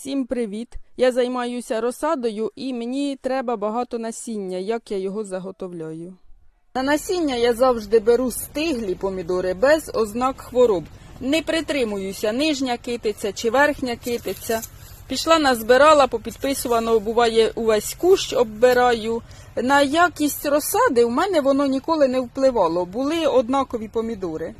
Всім привіт! Я займаюся розсадою і мені треба багато насіння, як я його заготовляю. На насіння я завжди беру стиглі помідори без ознак хвороб. Не притримуюся нижня китиця чи верхня китиця. Пішла назбирала, попідписувано, буває увесь кущ оббираю. На якість розсади у мене воно ніколи не впливало. Були однакові помідори.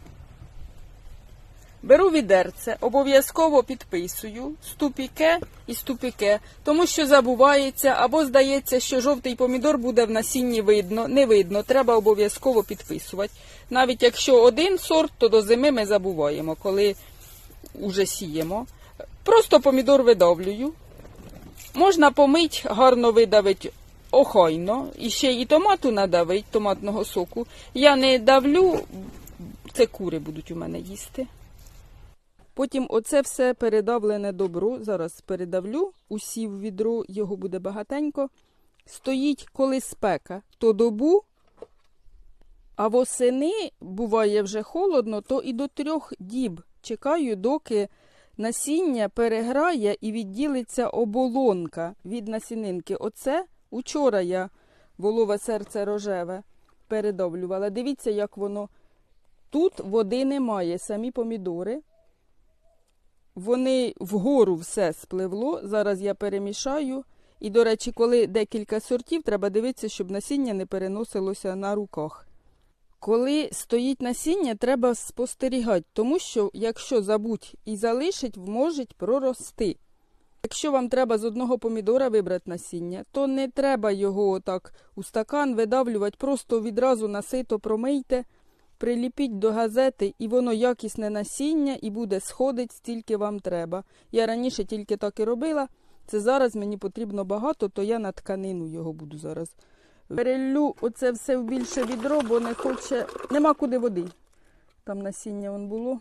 Беру відерце, обов'язково підписую ступіке і ступіке, тому що забувається або здається, що жовтий помідор буде в насінні видно. Не видно, треба обов'язково підписувати. Навіть якщо один сорт, то до зими ми забуваємо, коли вже сіємо. Просто помідор видавлюю. Можна помить, гарно видавити охайно. І ще і томату надавить, томатного соку. Я не давлю, це кури будуть у мене їсти. Потім оце все передавлене добро. Зараз передавлю, усів відро, його буде багатенько. Стоїть, коли спека, то добу, а восени буває вже холодно, то і до трьох діб чекаю, доки насіння переграє і відділиться оболонка від насінинки. Оце учора я волове серце рожеве передавлювала. Дивіться, як воно. Тут води немає, самі помідори. Вони вгору все спливло. Зараз я перемішаю. І, до речі, коли декілька сортів, треба дивитися, щоб насіння не переносилося на руках. Коли стоїть насіння, треба спостерігати, тому що, якщо забудь і залишить, можуть прорости. Якщо вам треба з одного помідора вибрати насіння, то не треба його отак у стакан видавлювати, просто відразу на сито промийте, приліпіть до газети, і воно якісне насіння і буде сходить стільки вам треба. Я раніше тільки так і робила. Це зараз мені потрібно багато, то я на тканину його буду зараз. Перелю оце все в більше відро, бо не хоче. Нема куди води. Там насіння вон було.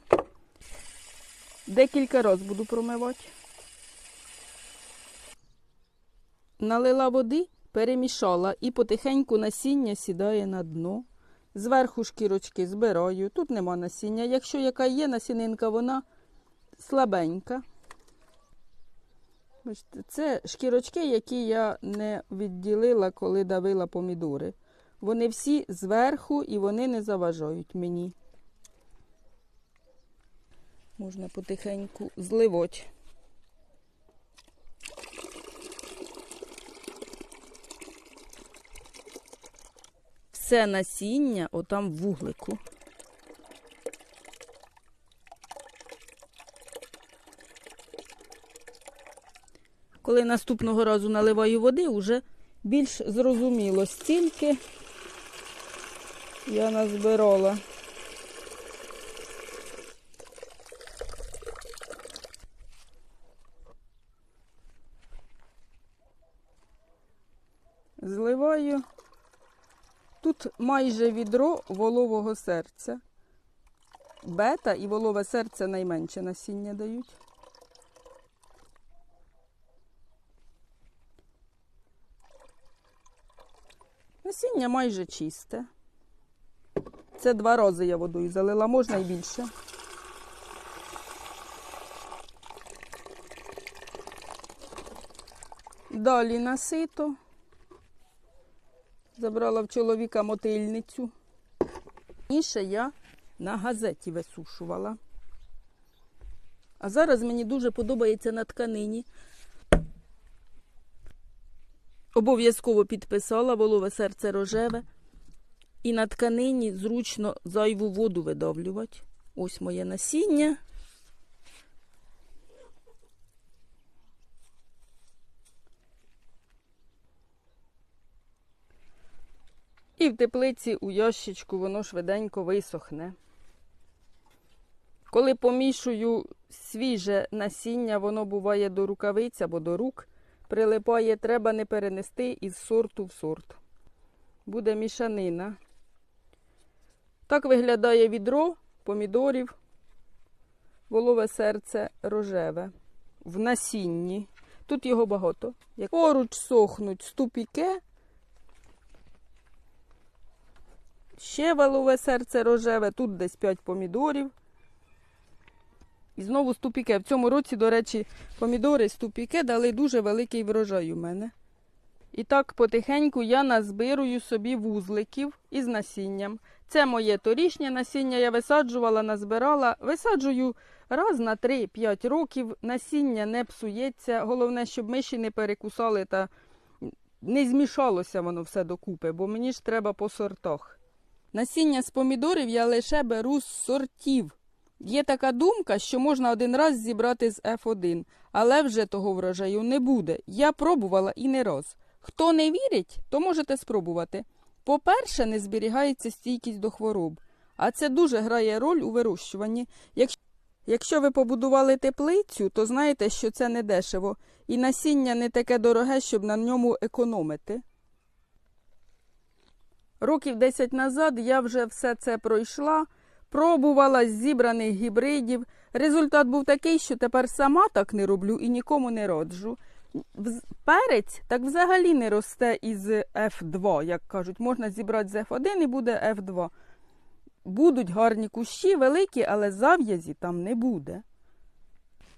Декілька разів буду промивати. Налила води, перемішала і потихеньку насіння сідає на дно. Зверху шкірочки збираю. Тут нема насіння. Якщо яка є насінинка, вона слабенька. Це шкірочки, які я не відділила, коли давила помідори. Вони всі зверху і вони не заважають мені. Можна потихеньку зливати. Все насіння отам вуглику. Коли наступного разу наливаю води, вже більш зрозуміло, стільки я назбирала. Тут майже відро волового серця. Бета і волове серце найменше насіння дають. Насіння майже чисте. Це два рази я водою залила, можна і більше. Далі насито. Забрала в чоловіка мотильницю. Раніше я на газеті висушувала. А зараз мені дуже подобається на тканині. Обов'язково підписала волове серце рожеве. І на тканині зручно зайву воду видавлювати. Ось моє насіння. І в теплиці у ящичку воно швиденько висохне. Коли помішую свіже насіння, воно буває до рукавиць або до рук, прилипає, треба не перенести із сорту в сорт. Буде мішанина. Так виглядає відро помідорів, волове серце рожеве в насінні. Тут його багато. Поруч сохнуть ступіке, ще волове серце рожеве, тут десь 5 помідорів. І знову ступіке. В цьому році, до речі, помідори ступіке дали дуже великий врожай у мене. І так потихеньку я назбирую собі вузликів із насінням. Це моє торішнє насіння, я висаджувала, назбирала. Висаджую раз на 3-5 років. Насіння не псується. Головне, щоб миші не перекусали та не змішалося воно все докупи, бо мені ж треба по сортах. Насіння з помідорів я лише беру з сортів. Є така думка, що можна один раз зібрати з F1, але вже того врожаю не буде. Я пробувала і не раз. Хто не вірить, то можете спробувати. По-перше, не зберігається стійкість до хвороб, а це дуже грає роль у вирощуванні. Якщо, ви побудували теплицю, то знаєте, що це не дешево, і насіння не таке дороге, щоб на ньому економити. Років 10 назад я вже все це пройшла, пробувала з зібраних гібридів. Результат був такий, що тепер сама так не роблю і нікому не раджу. Вз- Перець так взагалі не росте із F2, як кажуть. Можна зібрати з F1 і буде F2. Будуть гарні кущі, великі, але зав'язі там не буде.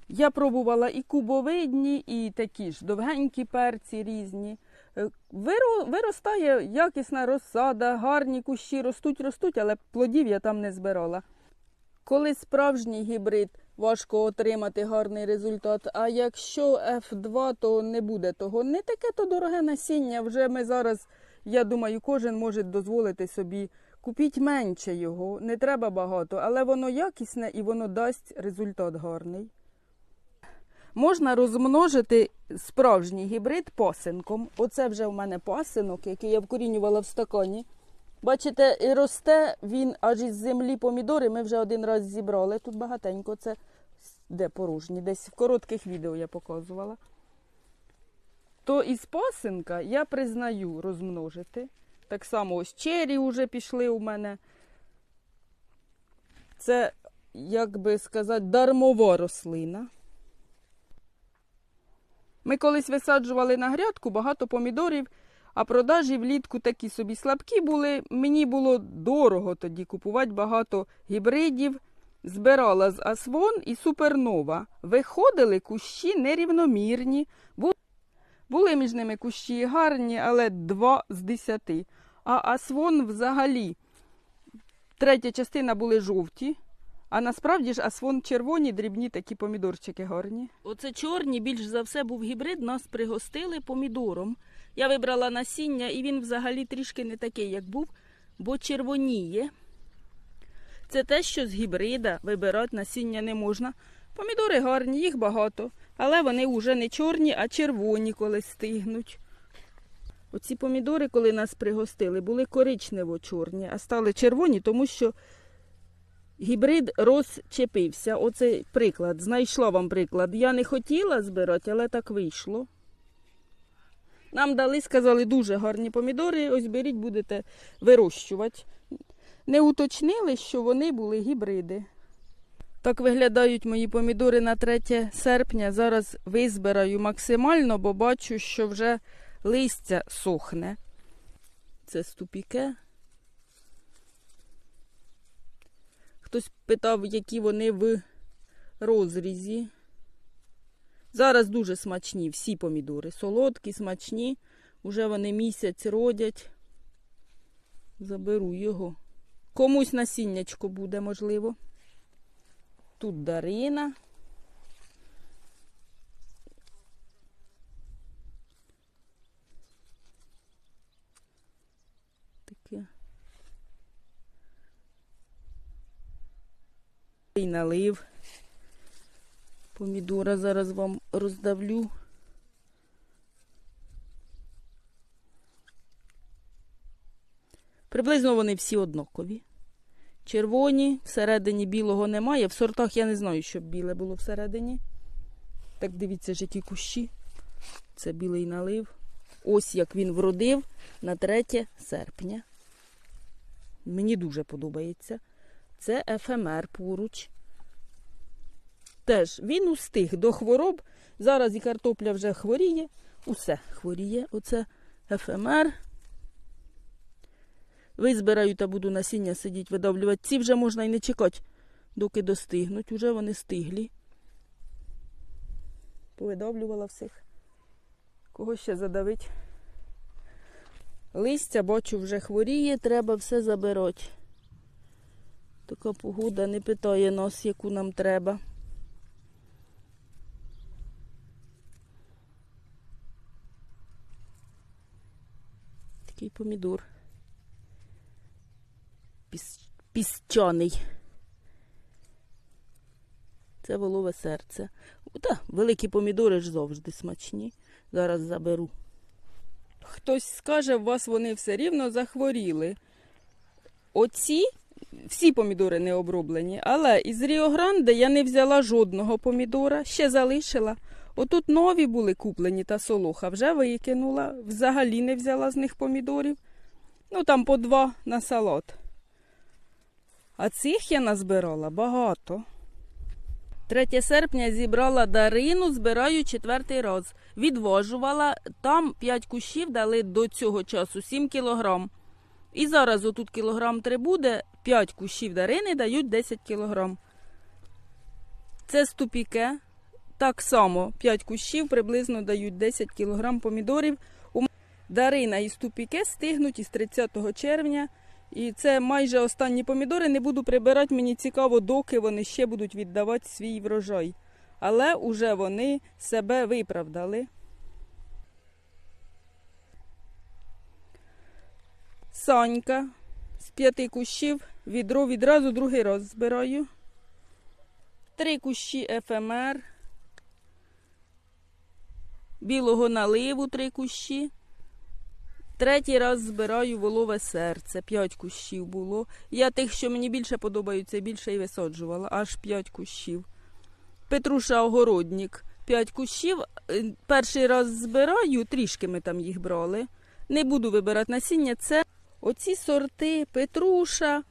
Я пробувала і кубовидні, і такі ж довгенькі перці різні. Е, виро- Виростає якісна розсада, гарні кущі ростуть, ростуть, але плодів я там не збирала. Коли справжній гібрид, важко отримати гарний результат. А якщо F2, то не буде того. Не таке то дороге насіння. Вже ми зараз, я думаю, кожен може дозволити собі. Купіть менше його, не треба багато, але воно якісне і воно дасть результат гарний. Можна розмножити справжній гібрид пасинком. Оце вже в мене пасинок, який я вкорінювала в стакані. Бачите, і росте він аж із землі помідори. Ми вже один раз зібрали. Тут багатенько це де порожні, десь в коротких відео я показувала. То із пасинка я признаю розмножити. Так само ось чері вже пішли у мене. Це, як би сказати, дармова рослина. Ми колись висаджували на грядку багато помідорів, а продажі влітку такі собі слабкі були. Мені було дорого тоді купувати багато гібридів. Збирала з Асвон і Супернова. Виходили кущі нерівномірні. Були між ними кущі гарні, але два з десяти. А Асвон взагалі третя частина були жовті. А насправді ж асфон червоні, дрібні такі помідорчики гарні. Оце чорні, більш за все був гібрид, нас пригостили помідором. Я вибрала насіння, і він взагалі трішки не такий, як був, бо червоніє. Це те, що з гібрида вибирати насіння не можна. Помідори гарні, їх багато, але вони вже не чорні, а червоні, коли стигнуть. Оці помідори, коли нас пригостили, були коричнево-чорні, а стали червоні, тому що гібрид розчепився. Оце приклад. Знайшла вам приклад. Я не хотіла збирати, але так вийшло. Нам дали, сказали, дуже гарні помідори. Ось беріть, будете вирощувати. Не уточнили, що вони були гібриди. Так виглядають мої помідори на 3 серпня. Зараз визбираю максимально, бо бачу, що вже листя сохне. Це ступіке. Хтось питав, які вони в розрізі. Зараз дуже смачні всі помідори. Солодкі, смачні. Уже вони місяць родять. Заберу його. Комусь насіннячко буде, можливо. Тут Дарина. Таке. І налив. Помідора зараз вам роздавлю. Приблизно вони всі однакові. Червоні, всередині білого немає. В сортах я не знаю, щоб біле було всередині. Так дивіться ж, які кущі. Це білий налив. Ось як він вродив на 3 серпня. Мені дуже подобається. Це ефемер поруч. Теж він устиг до хвороб. Зараз і картопля вже хворіє. Усе хворіє. Оце ефемер. Визбираю та буду насіння сидіти, видавлювати. Ці вже можна і не чекати, доки достигнуть. Уже вони стиглі. повидавлювала всіх. Кого ще задавить? Листя, бачу, вже хворіє, треба все забирати. Така погода не питає нас, яку нам треба. Такий помідор. Піс... Піщаний. Це волове серце. Та, великі помідори ж завжди смачні. Зараз заберу. Хтось скаже, у вас вони все рівно захворіли. Оці всі помідори не оброблені, але із Ріо-Гранде я не взяла жодного помідора, ще залишила. Отут нові були куплені та солоха, вже викинула, взагалі не взяла з них помідорів. Ну там по два на салат. А цих я назбирала багато. 3 серпня зібрала дарину, збираю четвертий раз. Відвожувала, там 5 кущів дали до цього часу 7 кілограм. І зараз отут кілограм 3 буде, 5 кущів дарини дають 10 кілограм. Це ступіке. Так само 5 кущів приблизно дають 10 кілограм помідорів. Дарина і ступіке стигнуть із 30 червня. І це майже останні помідори. Не буду прибирати, мені цікаво, доки вони ще будуть віддавати свій врожай. Але уже вони себе виправдали. Санька з п'яти кущів відро відразу другий раз збираю. Три кущі ефемер. Білого наливу три кущі. Третій раз збираю волове серце. П'ять кущів було. Я тих, що мені більше подобаються, більше і висаджувала. Аж п'ять кущів. Петруша огородник. П'ять кущів. Е, Перший раз збираю, трішки ми там їх брали. Не буду вибирати насіння. Це оці сорти Петруша,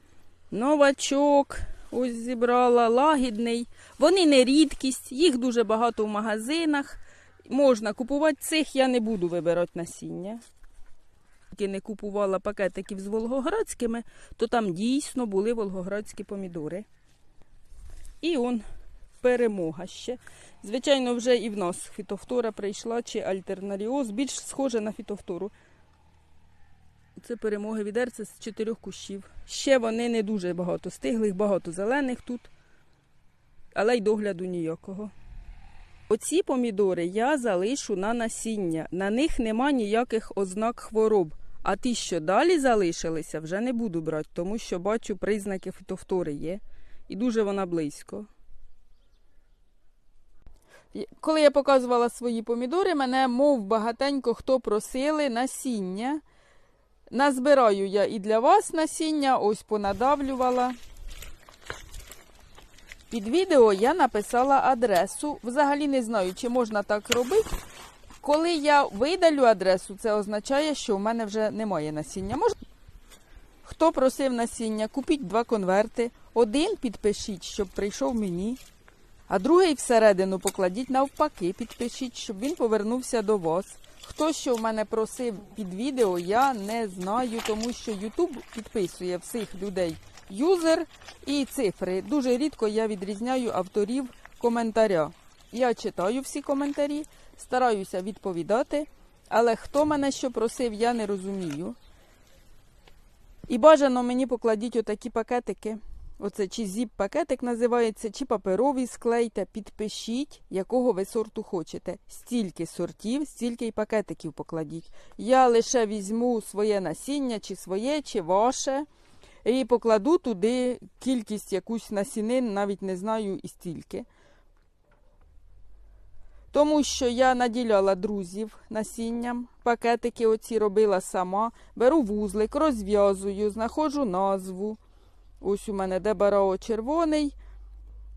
новачок. Ось зібрала, лагідний. Вони не рідкість, їх дуже багато в магазинах. Можна купувати цих, я не буду вибирати насіння. Тільки не купувала пакетиків з волгоградськими, то там дійсно були волгоградські помідори. І он перемога ще. Звичайно, вже і в нас фітофтора прийшла, чи альтернаріоз, більш схоже на фітофтору. Це перемоги відерця з чотирьох кущів. Ще вони не дуже багато стиглих, багато зелених тут, але й догляду ніякого. Оці помідори я залишу на насіння. На них нема ніяких ознак хвороб. А ті, що далі залишилися, вже не буду брати, тому що бачу признаки фітофтори є. І дуже вона близько. Коли я показувала свої помідори, мене мов багатенько хто просили насіння. Назбираю я і для вас насіння, ось понадавлювала. Під відео я написала адресу. Взагалі не знаю, чи можна так робити. Коли я видалю адресу, це означає, що в мене вже немає насіння. Мож... Хто просив насіння, купіть два конверти. Один підпишіть, щоб прийшов мені, а другий всередину покладіть навпаки, підпишіть, щоб він повернувся до вас. Хто що в мене просив під відео, я не знаю, тому що YouTube підписує всіх людей юзер і цифри. Дуже рідко я відрізняю авторів коментаря. Я читаю всі коментарі, стараюся відповідати, але хто мене що просив, я не розумію. І бажано мені покладіть отакі пакетики. Оце чи зіп-пакетик називається, чи паперовий склейте. Підпишіть, якого ви сорту хочете. Стільки сортів, стільки й пакетиків покладіть. Я лише візьму своє насіння, чи своє, чи ваше, і покладу туди кількість якусь насінин, навіть не знаю і стільки. Тому що я наділяла друзів насінням, пакетики оці робила сама, беру вузлик, розв'язую, знаходжу назву. Ось у мене дебарао червоний.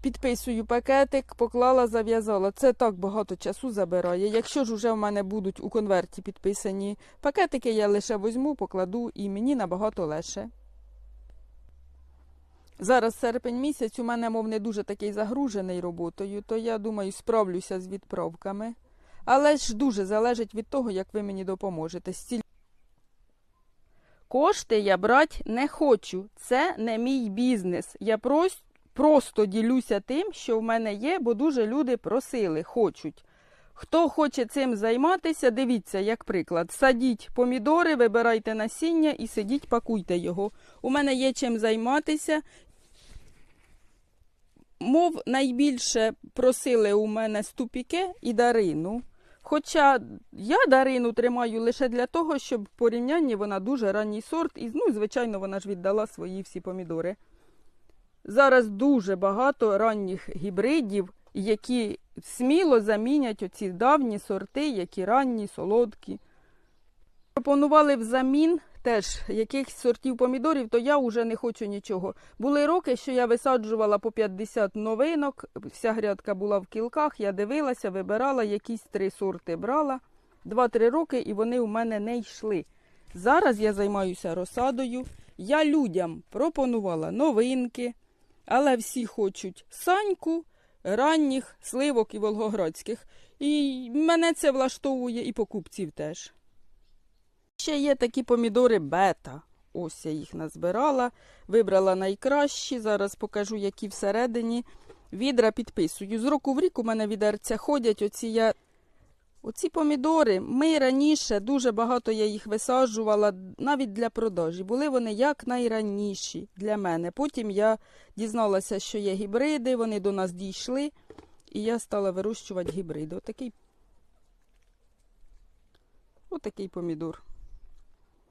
Підписую пакетик, поклала, зав'язала. Це так багато часу забирає. Якщо ж уже в мене будуть у конверті підписані пакетики, я лише візьму, покладу і мені набагато легше. Зараз серпень місяць, у мене, мов не дуже такий загружений роботою, то я думаю, справлюся з відправками. Але ж дуже залежить від того, як ви мені допоможете. Кошти я брати не хочу. Це не мій бізнес. Я прос... просто ділюся тим, що в мене є, бо дуже люди просили, хочуть. Хто хоче цим займатися, дивіться, як приклад. Садіть помідори, вибирайте насіння і сидіть, пакуйте його. У мене є чим займатися. Мов найбільше просили у мене ступіке і дарину. Хоча я дарину тримаю лише для того, щоб в порівнянні вона дуже ранній сорт, і, ну, звичайно, вона ж віддала свої всі помідори. Зараз дуже багато ранніх гібридів, які сміло замінять оці давні сорти, які ранні, солодкі. Пропонували взамін теж якихось сортів помідорів, то я вже не хочу нічого. Були роки, що я висаджувала по 50 новинок, вся грядка була в кілках, я дивилася, вибирала, якісь три сорти брала. Два-три роки і вони у мене не йшли. Зараз я займаюся розсадою. Я людям пропонувала новинки, але всі хочуть саньку, ранніх, сливок і волгоградських. І мене це влаштовує і покупців теж. Ще є такі помідори бета. Ось я їх назбирала, вибрала найкращі. Зараз покажу, які всередині. Відра підписую. З року в рік у мене відерця ходять. Оці я. Оці помідори, ми раніше дуже багато я їх висаджувала навіть для продажі. Були вони як найраніші для мене. Потім я дізналася, що є гібриди, вони до нас дійшли, і я стала вирощувати гібриди. Отакий, Отакий помідор.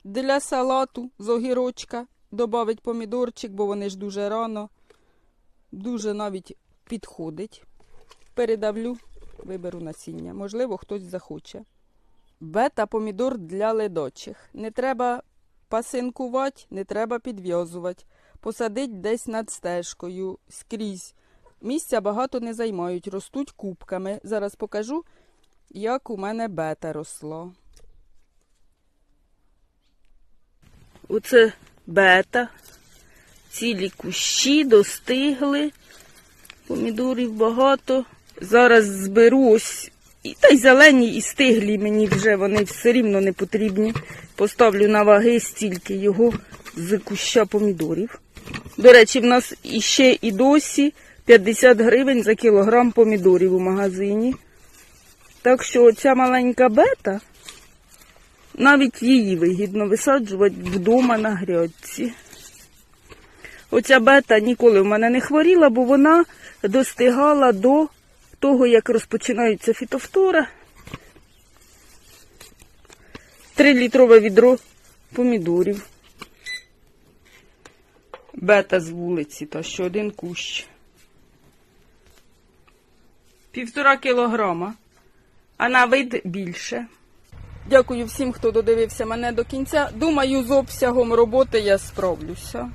Для салату з огірочка додавить помідорчик, бо вони ж дуже рано, дуже навіть підходить. Передавлю, виберу насіння. Можливо, хтось захоче. Бета помідор для ледочих. Не треба пасинкувати, не треба підв'язувати. Посадить десь над стежкою, скрізь. Місця багато не займають, ростуть кубками. Зараз покажу, як у мене бета росла. Оце бета. Цілі кущі достигли. Помідорів багато. Зараз зберу ось. І та й зелені, і стиглі мені вже вони все рівно не потрібні. Поставлю на ваги стільки його з куща помідорів. До речі, в нас іще і досі 50 гривень за кілограм помідорів у магазині. Так що оця маленька бета, навіть її вигідно висаджувати вдома на грядці. Оця бета ніколи в мене не хворіла, бо вона достигала до того, як розпочинається фітофтора. Трилітрове відро помідорів. Бета з вулиці, та що один кущ. Півтора кілограма, а на вид більше. Дякую всім, хто додивився мене до кінця. Думаю, з обсягом роботи я справлюся.